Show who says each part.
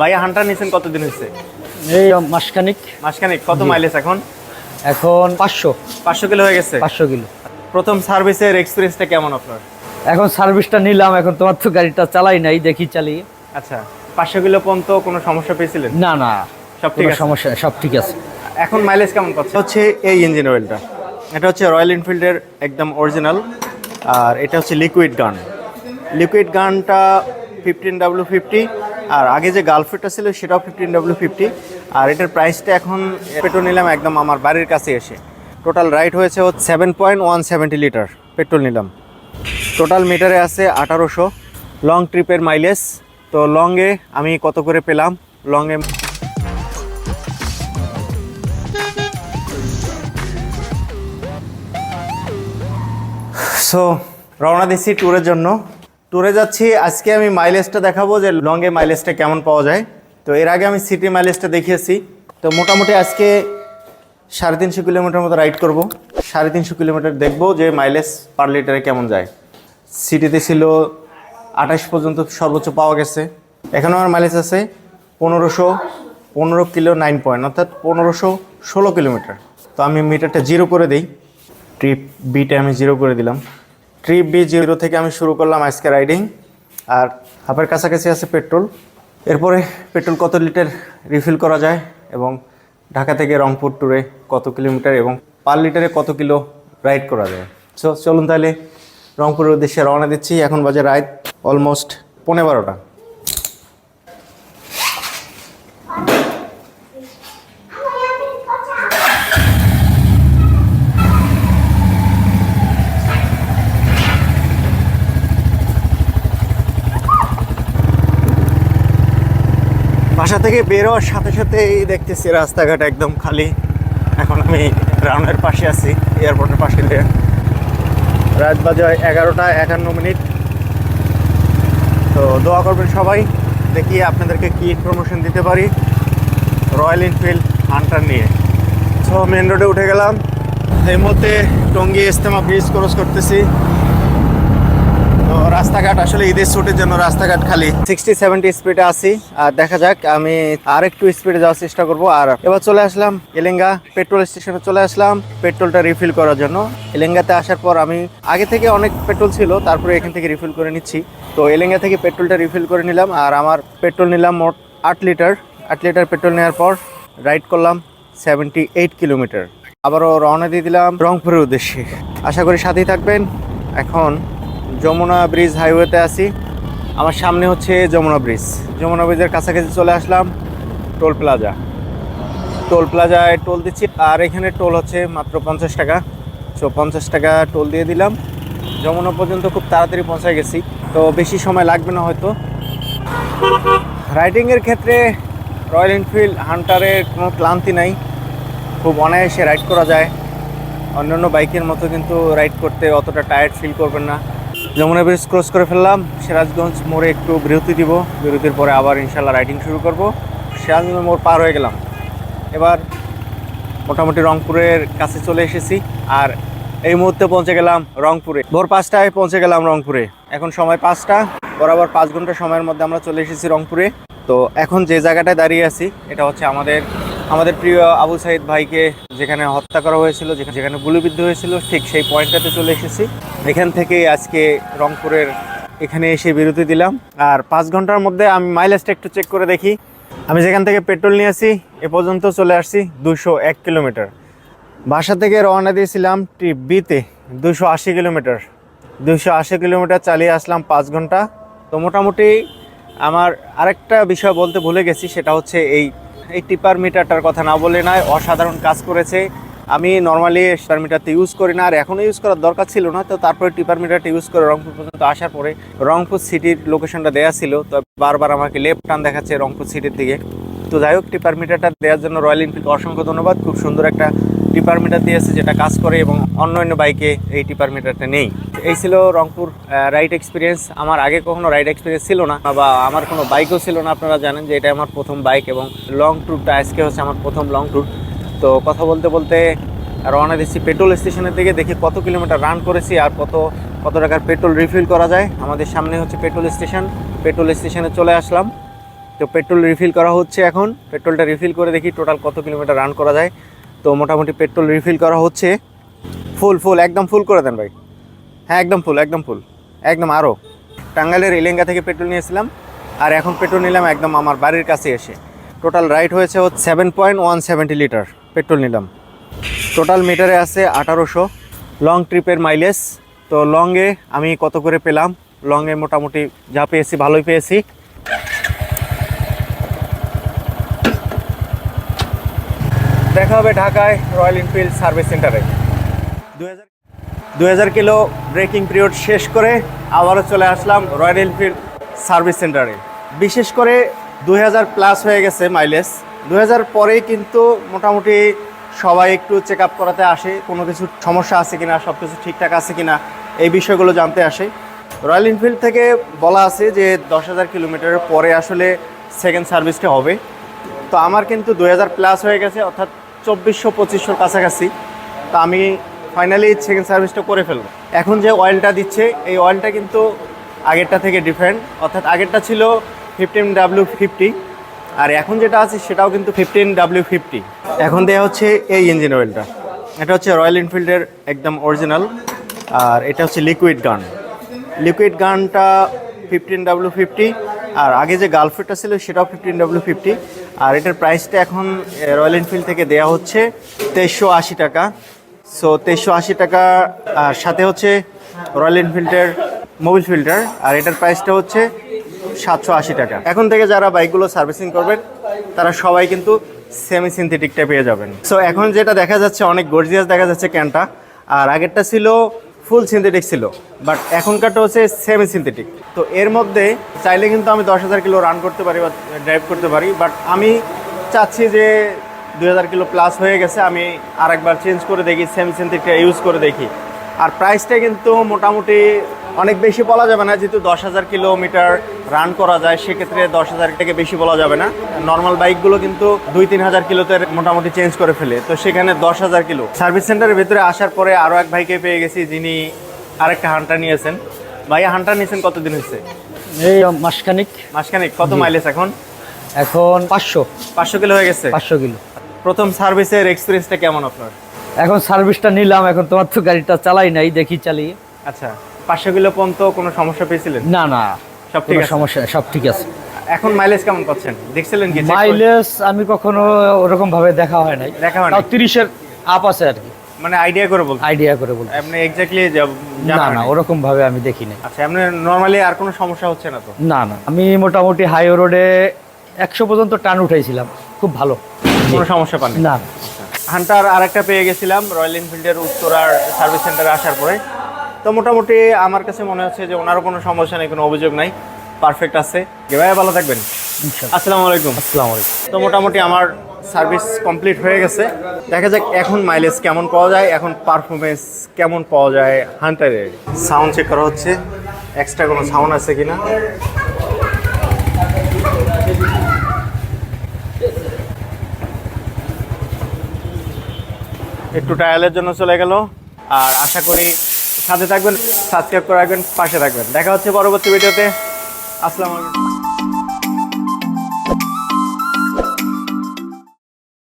Speaker 1: ভাইয়া হান্টার নিছেন কতদিন হয়েছে
Speaker 2: এই মাসখানিক।
Speaker 1: মাসখানেক কত মাইলেজ এখন?
Speaker 2: এখন পাঁচশো।
Speaker 1: পাঁচশো কিলো হয়ে গেছে?
Speaker 2: পাঁচশো কিলো।
Speaker 1: প্রথম সার্ভিসের এক্সপিরিয়েন্সটা কেমন আপনার?
Speaker 2: এখন সার্ভিসটা নিলাম এখন তোমার তো গাড়িটা চালাই নাই দেখি চালিয়ে।
Speaker 1: আচ্ছা পাঁচশো কিলো পর্যন্ত কোনো সমস্যা পেয়েছিলেন?
Speaker 2: না না
Speaker 1: সব ঠিক
Speaker 2: সমস্যা সব ঠিক আছে।
Speaker 1: এখন মাইলেজ কেমন পাচ্ছে? হচ্ছে এই ইঞ্জিন অয়েলটা এটা হচ্ছে রয়্যাল এনফিল্ডের একদম অরিজিনাল আর এটা হচ্ছে লিকুইড গান লিকুইড গানটা ফিফটিন ডাব্লিউ ফিফটি আর আগে যে গার্লফ্রেন্ডটা ছিল, সেটাও ফিফটিন ডাব্লিউ ফিফটি আর এটার প্রাইসটা এখন পেট্রোল নিলাম একদম আমার বাড়ির কাছে এসে। টোটাল রাইড হয়েছে seven point one seventy litre petrol নিলাম। টোটাল মিটারে আছে আঠারোশো। লং ট্রিপের মাইলেজ তো লংয়ে আমি কত করে পেলাম? লংয়ে সো রওনা দিচ্ছি ট্যুরের জন্য। ট্যুরে যাচ্ছি। আজকে আমি মাইলেজটা দেখাবো যে লংয়ে মাইলেজটা কেমন পাওয়া যায়। তো এর আগে আমি সিটি মাইলেজটা দেখিয়েছি। তো মোটামুটি আজকে সাড়ে তিনশো কিলোমিটার মতো রাইড করব। সাড়ে তিনশো কিলোমিটার দেখব যে মাইলেজ পার লিটারে কেমন যায়। সিটিতে ছিল আঠাশ পর্যন্ত সর্বোচ্চ পাওয়া গেছে। এখন আমার মাইলেজ আছে পনেরোশো, পনেরো কিলো নাইন পয়েন্ট অর্থাৎ পনেরোশো ষোলো কিলোমিটার। তো আমি মিটারটা জিরো করে দিই। ট্রিপ বিটা আমি জিরো করে দিলাম। ট্রিপ বি জিরো থেকে আমি শুরু করলাম আজকে রাইডিং আর হাফের কাছাকাছি আছে পেট্রোল। এরপরে পেট্রোল কত লিটার রিফিল করা যায় এবং ঢাকা থেকে রংপুর ট্যুরে কত কিলোমিটার এবং পার লিটারে কত কিলো রাইড করা যায়। সো চলুন তাহলে রংপুরের উদ্দেশ্যে রওনা দিচ্ছি। এখন বাজে রাইড অলমোস্ট পনেরো বারোটা। বাসা থেকে বেরোয়ার সাথে সাথেই দেখতেছি রাস্তাঘাট একদম খালি। এখন আমি গ্রাউন্ডের পাশে আছি, এয়ারপোর্টের পাশে দিয়ে। রাত বাজে হয় এগারোটা একান্ন মিনিট। তো দোয়া করবেন সবাই, দেখি আপনাদেরকে কি ইনফরমেশন দিতে পারি। রয়্যাল এনফিল্ড হান্টার নিয়ে। সো মেন রোডে উঠে গেলাম। এই মুহূর্তে টঙ্গী ইস্তেমা ব্রিজ ক্রস করতেছি। তো রাস্তাঘাট আসলে ঈদের ছুটির জন্য রাস্তাঘাট খালি। সিক্সটি সেভেন্টি স্পিডে আছি। আর দেখা যাক, আমি আর একটু স্পিডে যাওয়ার চেষ্টা করব। আর এবার চলে আসলাম এলেঙ্গা পেট্রোল স্টেশনে চলে আসলাম পেট্রোলটা রিফিল করার জন্য। এলেঙ্গাতে আসার পর আমি আগে থেকে অনেক পেট্রোল ছিল, তারপরে এখান থেকে রিফিল করে নিচ্ছি। তো এলেঙ্গা থেকে পেট্রোলটা রিফিল করে নিলাম, আর আমার পেট্রোল নিলাম মোট আট লিটার। আট লিটার পেট্রোল নেওয়ার পর রাইড করলাম সেভেন্টি এইট কিলোমিটার আবারও রওনা দিয়ে দিলাম রংপুরের উদ্দেশ্যে। আশা করি সাথেই থাকবেন। এখন যমুনা ব্রিজ হাইওয়েতে আছি। আমার সামনে হচ্ছে যমুনা ব্রিজ। যমুনা ব্রিজের কাছাকাছি চলে আসলাম টোল প্লাজা। টোল প্লাজায় টোল দিচ্ছি, আর এখানে টোল হচ্ছে মাত্র পঞ্চাশ টাকা। সো পঞ্চাশ টাকা টোল দিয়ে দিলাম। যমুনা পর্যন্ত খুব তাড়াতাড়ি পৌঁছে গেছি। তো, বেশি সময় লাগবে না হয়তো। রাইডিংয়ের ক্ষেত্রে রয়্যাল এনফিল্ড হান্টারের কোনো ক্লান্তি নাই। খুব অনায়াসে রাইড করা যায়। অন্যান্য বাইকের মতো কিন্তু রাইড করতে অতটা টায়ার্ড ফিল করবেন না। যমুনা ব্রিজ ক্রস করে ফেললাম। সিরাজগঞ্জ মোড়ে একটু বিরতি দিব। বিরতির পরে আবার ইনশাল্লাহ রাইডিং শুরু করব। সিরাজগঞ্জ মোড় পার হয়ে গেলাম। এবার মোটামুটি রংপুরের কাছে চলে এসেছি। আর এই মুহূর্তে পৌঁছে গেলাম রংপুরে। ভোর পাঁচটায় পৌঁছে গেলাম রংপুরে। এখন সময় পাঁচটা। বরাবর পাঁচ ঘণ্টা সময়ের মধ্যে আমরা চলে এসেছি রংপুরে। তো এখন যে জায়গাটায় দাঁড়িয়ে আছি, এটা হচ্ছে আমাদের আমাদের প্রিয় আবু সাইদ ভাইকে যেখানে হত্যা করা হয়েছিল, যেখানে গুলিবিদ্ধ হয়েছিল, ঠিক সেই পয়েন্টটাতে চলে এসেছি। এখান থেকেই আজকে রংপুরের এখানে এসে বিরতি দিলাম। আর পাঁচ ঘণ্টার মধ্যে আমি মাইলেজটা একটু চেক করে দেখি। আমি যেখান থেকে পেট্রোল নিয়ে আসি, এ পর্যন্ত চলে আসছি দুশো এক কিলোমিটার বাসা থেকে রওনা দিয়েছিলাম ট্রিপ বিতে দুশো আশি কিলোমিটার দুশো আশি কিলোমিটার চালিয়ে আসলাম পাঁচ ঘণ্টা। তো মোটামুটি আমার আরেকটা বিষয় বলতে ভুলে গেছি, সেটা হচ্ছে এই এই টিপার মিটারটার কথা না বলে নয়, অসাধারণ কাজ করেছে। আমি নর্মালি টিপার মিটারটা ইউজ করি না, আর এখনও ইউজ করার দরকার ছিল না, তো তারপরে টিপার মিটারটা ইউজ করে রংপুর পর্যন্ত আসার পরে রংপুর সিটির লোকেশনটা দেওয়া ছিল, তো বারবার আমাকে লেফট টান দেখাচ্ছে রংপুর সিটির দিকে। তো যাই হোক টিপার মিটারটা দেওয়ার জন্য রয়্যাল এনফিল্ডকে অসংখ্য ধন্যবাদ। খুব সুন্দর একটা টিপার মিটার দিয়েছে যেটা কাজ করে এবং অন্য অন্য বাইকে এই টিপার মিটারটা নেই। এই ছিল রংপুর রাইড এক্সপিরিয়েন্স আমার আগে কখনো রাইড এক্সপিরিয়েন্স ছিল না, বা আমার কোনো বাইকও ছিল না। আপনারা জানেন যে এটা আমার প্রথম বাইক এবং লং ট্যুরটা আজকে হচ্ছে আমার প্রথম লং ট্যুর তো কথা বলতে বলতে রওনা দিচ্ছি পেট্রোল স্টেশনের দিকে, দেখি কত কিলোমিটার রান করেছি আর কত কত টাকার পেট্রোল রিফিল করা যায়। আমাদের সামনে হচ্ছে পেট্রোল স্টেশন পেট্রোল স্টেশনে চলে আসলাম। তো পেট্রোল রিফিল করা হচ্ছে এখন। পেট্রোলটা রিফিল করে দেখি টোটাল কত কিলোমিটার রান করা যায়। তো মোটামুটি পেট্রোল রিফিল করা হচ্ছে। ফুল ফুল একদম ফুল করে দেন ভাই। হ্যাঁ একদম ফুল একদম ফুল একদম আরও টাঙ্গাইলের এলেঙ্গা থেকে পেট্রোল নিয়েছিলাম, আর এখন পেট্রোল নিলাম একদম আমার বাড়ির কাছে এসে। টোটাল রাইড হয়েছে হচ্ছে seven point one seventy litre petrol নিলাম। টোটাল মিটারে আছে আঠারোশো। লং ট্রিপের মাইলেজ তো লংয়ে আমি কত করে পেলাম? লংয়ে মোটামুটি যা পেয়েছি, ভালোই পেয়েছি। দেখা হবে ঢাকায় রয়্যাল এনফিল্ড সার্ভিস সেন্টারে। দু হাজার কিলো ব্রেকিং পিরিয়ড শেষ করে আবারও চলে আসলাম রয়্যাল এনফিল্ড সার্ভিস সেন্টারে। বিশেষ করে দু হাজার প্লাস হয়ে গেছে মাইলেজ। দু হাজার পরেই কিন্তু মোটামুটি সবাই একটু চেক আপ করাতে আসে, কোনো কিছু সমস্যা আছে কিনা সব কিছু ঠিকঠাক আছে কিনা, এই বিষয়গুলো জানতে আসে। রয়্যাল এনফিল্ড থেকে বলা আছে যে দশ হাজার কিলোমিটারের পরে আসলে সেকেন্ড সার্ভিসটা হবে। তো আমার কিন্তু দু হাজার প্লাস হয়ে গেছে, অর্থাৎ চব্বিশশো পঁচিশশোর কাছাকাছি। তো আমি ফাইনালি সেকেন্ড সার্ভিসটা করে ফেলব। এখন যে অয়েলটা দিচ্ছে, এই অয়েলটা কিন্তু আগেরটা থেকে ডিফারেন্ট অর্থাৎ আগেরটা ছিল ফিফটিন ডাব্লিউ ফিফটি আর এখন যেটা আছে সেটাও কিন্তু ফিফটিন ডাব্লিউ ফিফটি এখন দেওয়া হচ্ছে এই ইঞ্জিন অয়েলটা এটা হচ্ছে রয়্যাল এনফিল্ডের একদম অরিজিনাল আর এটা হচ্ছে লিকুইড গান লিকুইড গানটা ফিফটিন ডাব্লিউ ফিফটি আর আগে যে গার্লফ্রেন্ডটা ছিল সেটাও ফিফটিন ডাব্লিউ ফিফটি আর এটার প্রাইসটা এখন রয়্যাল এনফিল্ড থেকে দেওয়া হচ্ছে তেইশশো আশি টাকা। সো তেইশশো আশি টাকা, আর সাথে হচ্ছে রয়্যাল এনফিল্ডের মোবিল ফিল্টার আর এটার প্রাইসটা হচ্ছে সাতশো আশি টাকা। এখন থেকে যারা বাইকগুলো সার্ভিসিং করবেন, তারা সবাই কিন্তু সেমি সিনথেটিকটা পেয়ে যাবেন। সো এখন যেটা দেখা যাচ্ছে, অনেক গর্জিয়াস দেখা যাচ্ছে ক্যানটা আর আগেরটা ছিল ফুল সিনথেটিক ছিল বাট এখনকারটা হচ্ছে সেমি সিনথেটিক তো এর মধ্যে চাইলে কিন্তু আমি দশ হাজার কিলো রান করতে পারি বা ড্রাইভ করতে পারি বাট আমি চাচ্ছি যে দুই হাজার কিলো প্লাস হয়ে গেছে, আমি আরেকবার চেঞ্জ করে দেখি সেমি সিনথেটিকটা ইউজ করে দেখি। আর প্রাইসটা কিন্তু মোটামুটি অনেক বেশি বলা যাবে না যেহেতু দশ হাজার কিলোমিটার রান করা যায় সেক্ষেত্রে দশ হাজার থেকে বেশি বলা যাবে না। নর্মাল বাইকগুলো কিন্তু দুই তিন হাজার কিলোতে মোটামুটি চেঞ্জ করে ফেলে। তো সেখানে দশ হাজার কিলো সার্ভিস সেন্টারের ভিতরে আসার পরে আরও এক ভাইকে পেয়ে গেছি যিনি আরেকটা হান্টার নিয়েছেন। ভাইয়া হান্টার নিয়েছেন কতদিন হয়েছে?
Speaker 2: এই মাসখানিক।
Speaker 1: মাসখানেক কত মাইলেজ এখন?
Speaker 2: এখন পাঁচশো।
Speaker 1: পাঁচশো কিলো হয়ে গেছে?
Speaker 2: পাঁচশো কিলো।
Speaker 1: প্রথম সার্ভিসের এক্সপিরিয়েন্সটা কেমন আপনার?
Speaker 2: এখন সার্ভিসটা নিলাম এখন তোমার তো গাড়িটা চালাই নাই দেখি চালিয়ে।
Speaker 1: আচ্ছা পাঁচশো কিলো পর্যন্ত কোনো সমস্যা পেয়েছিলেন?
Speaker 2: না না
Speaker 1: সব ঠিক
Speaker 2: সমস্যা সব ঠিক আছে।
Speaker 1: এখন মাইলেজ কেমন পাচ্ছেন? দেখছিলেন কি?
Speaker 2: মাইলেজ আমি কখনো ওরকম ভাবে দেখা হয় নাই।
Speaker 1: দেখা হয় নাই?
Speaker 2: তিরিশের আপ আছে আর কি।
Speaker 1: মানে আইডিয়া করে বলতে।
Speaker 2: আইডিয়া করে বলতে।
Speaker 1: আপনি এক্স্যাক্টলি
Speaker 2: না না ওরকম ভাবে আমি দেখি নাই।
Speaker 1: আচ্ছা আপনি নর্মালি আর কোনো সমস্যা হচ্ছে না তো?
Speaker 2: না না আমি মোটামুটি হাই রোডে একশো পর্যন্ত টান উঠাইছিলাম। খুব ভালো।
Speaker 1: কোনো সমস্যা পাননি?
Speaker 2: না।
Speaker 1: হান্টার আরেকটা পেয়ে গেছিলাম রয়্যাল এনফিল্ডের উত্তরার সার্ভিস সেন্টারে আসার পরে। তো মোটামুটি আমার কাছে মনে হচ্ছে যে ওনারও কোনো সমস্যা নেই কোনো অভিযোগ নাই পারফেক্ট আছে। কে ভাই ভালো থাকবেন? আসসালামু আলাইকুম।
Speaker 2: আসসালামু আলাইকুম।
Speaker 1: তো মোটামুটি আমার সার্ভিস কমপ্লিট হয়ে গেছে। দেখা যাক এখন মাইলেজ কেমন পাওয়া যায় এখন পারফরমেন্স কেমন পাওয়া যায় হান্টারের। সাউন্ড চেক করা হচ্ছে। এক্সট্রা কোনো সাউন্ড আছে কিনা? একটু ট্রায়ালের জন্য চলে গেল। আর আশা করি সাথে থাকবেন সাবস্ক্রাইব করে রাখবেন, পাশে থাকবেন। দেখা হচ্ছে পরবর্তী ভিডিওতে। আসসালামু আলাইকুম।